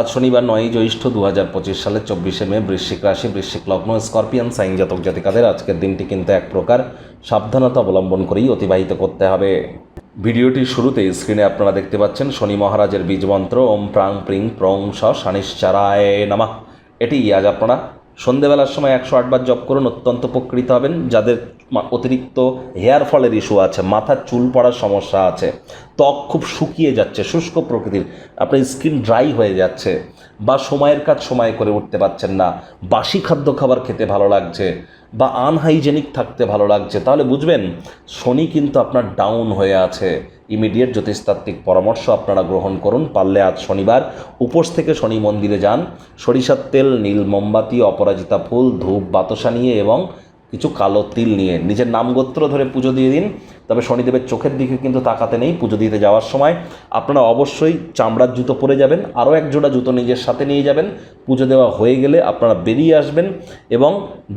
আজ শনিবার নয়ই জ্যৈষ্ঠ দু হাজার পঁচিশ সালের চব্বিশে মে বৃশ্চিক রাশি, বৃশ্চিক লগ্ন, স্করপিয়ান, সাইন জাতক জাতিকাদের আজকের দিনটি কিন্তু এক প্রকার সাবধানতা অবলম্বন করেই অতিবাহিত করতে হবে। ভিডিওটির শুরুতে স্ক্রিনে আপনারা দেখতে পাচ্ছেন শনি মহারাজের বীজমন্ত্র ওম প্রাং প্রিং প্রং স সানিশ্চারায় নামা। এটি আজ আপনারা সন্ধেবেলার সময় একশো আটবার জপ করুন, অত্যন্ত উপকৃত হবেন। যাদের অতিরিক্ত হেয়ার ফলের ইস্যু আছে মাথার চুল পড়ার সমস্যা আছে, ত্বক খুব শুকিয়ে যাচ্ছে, শুষ্ক প্রকৃতির, আপনার স্কিন ড্রাই হয়ে যাচ্ছে বা সময়ের কাজ সময় করে উঠতে পারছেন না, বাসি খাদ্য খাবার খেতে ভালো লাগছে বা আনহাইজেনিক থাকতে ভালো লাগছে, তাহলে বুঝবেন শনি কিন্তু আপনার ডাউন হয়ে আছে। ইমিডিয়েট জ্যোতিষতাত্ত্বিক পরামর্শ আপনারা গ্রহণ করুন, পারলে আজ শনিবার উপোস থেকে শনি মন্দিরে যান। সরিষার তেল, নীল মোমবাতি, অপরাজিতা ফুল, ধূপ, বাতাসা নিয়ে এবং কিছু কালো তিল নিয়ে। নিজের নামগোত্র ধরে পুজো দিয়ে দিন। তবে শনিদেবের চোখের দিকে কিন্তু তাকাতে নেই পুজো দিতে যাওয়ার সময়। আপনারা অবশ্যই চামড়ার জুতো পরে যাবেন, আরও এক জোড়া জুতো নিজের সাথে নিয়ে যাবেন। পুজো দেওয়া হয়ে গেলে আপনারা বেরিয়ে আসবেন এবং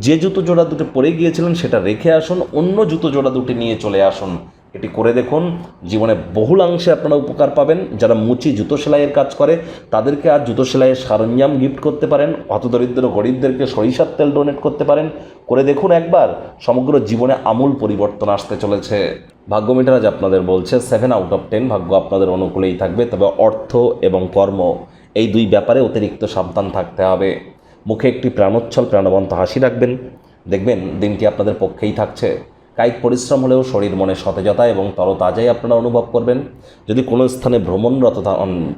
যে জুতো জোড়া দুটো পরে গিয়েছিলেন সেটা রেখে আসুন, অন্য জুতো জোড়া দুটি নিয়ে চলে আসুন। এটি করে দেখুন। জীবনে বহুলাংশে আপনারা উপকার পাবেন। যারা মুচি জুতো সেলাইয়ের কাজ করে, তাদেরকে আর জুতো সেলাইয়ের সরঞ্জাম গিফট করতে পারেন। হতদরিদ্র গরিবদেরকে সরিষার তেল ডোনেট করতে পারেন। করে দেখুন একবার, সমগ্র জীবনে আমূল পরিবর্তন আসতে চলেছে। ভাগ্য মিটার আজ আপনাদের বলছে সেভেন আউট অফ টেন ভাগ্য আপনাদের অনুকূলেই থাকবে। তবে অর্থ এবং কর্ম, এই দুই ব্যাপারে অতিরিক্ত সাবধান থাকতে হবে। মুখে একটি প্রাণোচ্ছল প্রাণবন্ত হাসি রাখবেন। দেখবেন দিনটি আপনাদের পক্ষেই থাকছে। কায়িক পরিশ্রম হলেও শরীর মনে সতেজতা এবং তরতাজাই আপনারা অনুভব করবেন। যদি কোনো স্থানে ভ্রমণরত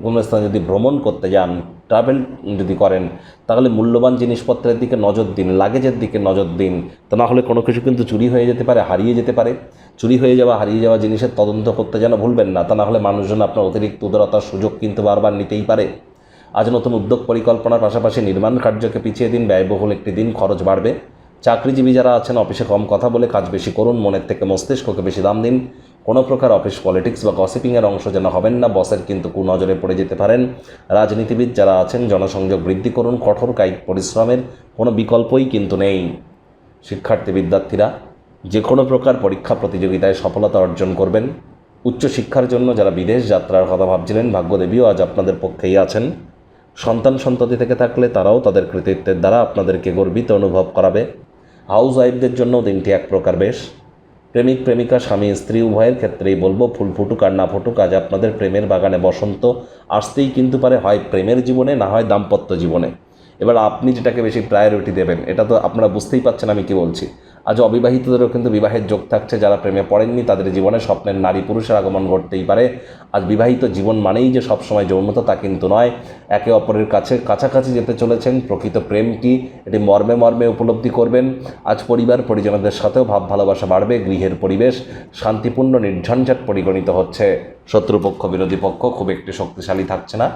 কোনো স্থানে যদি ভ্রমণ করতে যান ট্রাভেল যদি করেন, তাহলে মূল্যবান জিনিসপত্রের দিকে নজর দিন লাগেজের দিকে নজর দিন। তা না হলে কোনো কিছু কিন্তু চুরি হয়ে যেতে পারে, হারিয়ে যেতে পারে। চুরি হয়ে যাওয়া, হারিয়ে যাওয়া জিনিসের তদন্ত করতে যেন ভুলবেন না, তা না হলে মানুষজন আপনার অতিরিক্ত উদারতার সুযোগ কিন্তু বারবার নিতেই পারে। আজ নতুন উদ্যোগ পরিকল্পনার পাশাপাশি নির্মাণ কার্যকে পিছিয়ে দিন, ব্যয়বহুল একটি দিন, খরচ বাড়বে। চাকরিজীবী যারা আছেন, অফিসে কম কথা বলে কাজ বেশি করুন, মনের থেকে মস্তিষ্ককে বেশি দাম দিন। কোনো প্রকার অফিস পলিটিক্স বা গসিপিংয়ের অংশ যেন হবেন না, বসের কিন্তু কুনজরে পড়ে যেতে পারেন। রাজনীতিবিদ যারা আছেন, জনসংযোগ বৃদ্ধি করুন, কঠোর কায়িক পরিশ্রমের কোনো বিকল্পই কিন্তু নেই। শিক্ষার্থী বিদ্যার্থীরা যে কোনো প্রকার পরীক্ষা প্রতিযোগিতায় সফলতা অর্জন করবেন। উচ্চশিক্ষার জন্য যারা বিদেশ যাত্রার কথা ভাবছিলেন, ভাগ্যদেবীও আজ আপনাদের পক্ষেই আছেন। সন্তান সন্ততি থেকে থাকলে তারাও তাদের কৃতিত্বের দ্বারা আপনাদেরকে গর্বিত অনুভব করাবে। হাউস ওয়াইফদের জন্য দিনটি এক প্রকার বেশ। প্রেমিক, প্রেমিকা, স্বামী, স্ত্রী, উভয়ের ক্ষেত্রেই বলব, ফুল ফুটুক আর না ফুটুক, আজ আপনাদের প্রেমের বাগানে বসন্ত আসতেই কিন্তু পারে, হয় প্রেমের জীবনে, না হয় দাম্পত্য জীবনে। এবার আপনি যেটাকে বেশি প্রায়োরিটি দেবেন, এটা তো আপনারা বুঝতেই পাচ্ছেন আমি কি বলছি। আজ অবিবাহিতদেরও কিন্তু বিবাহের যোগ থাকছে, যারা প্রেমে পড়েননি, তাদের জীবনে স্বপ্নের নারী পুরুষের আগমন ঘটতেই পারে। আজ বিবাহিত জীবন মানেই যে সবসময় যৌনতা তা কিন্তু নয়। একে অপরের কাছে কাছাকাছি যেতে চলেছেন, প্রকৃত প্রেম কি, এটি মর্মে মর্মে উপলব্ধি করবেন। আজ পরিবার পরিজনদের সাথেও ভাব ভালোবাসা বাড়বে, গৃহের পরিবেশ শান্তিপূর্ণ, নির্ঝঞ্ঝাট পরিগণিত হচ্ছে। শত্রুপক্ষ, বিরোধী পক্ষ খুব একটি শক্তিশালী থাকছে না?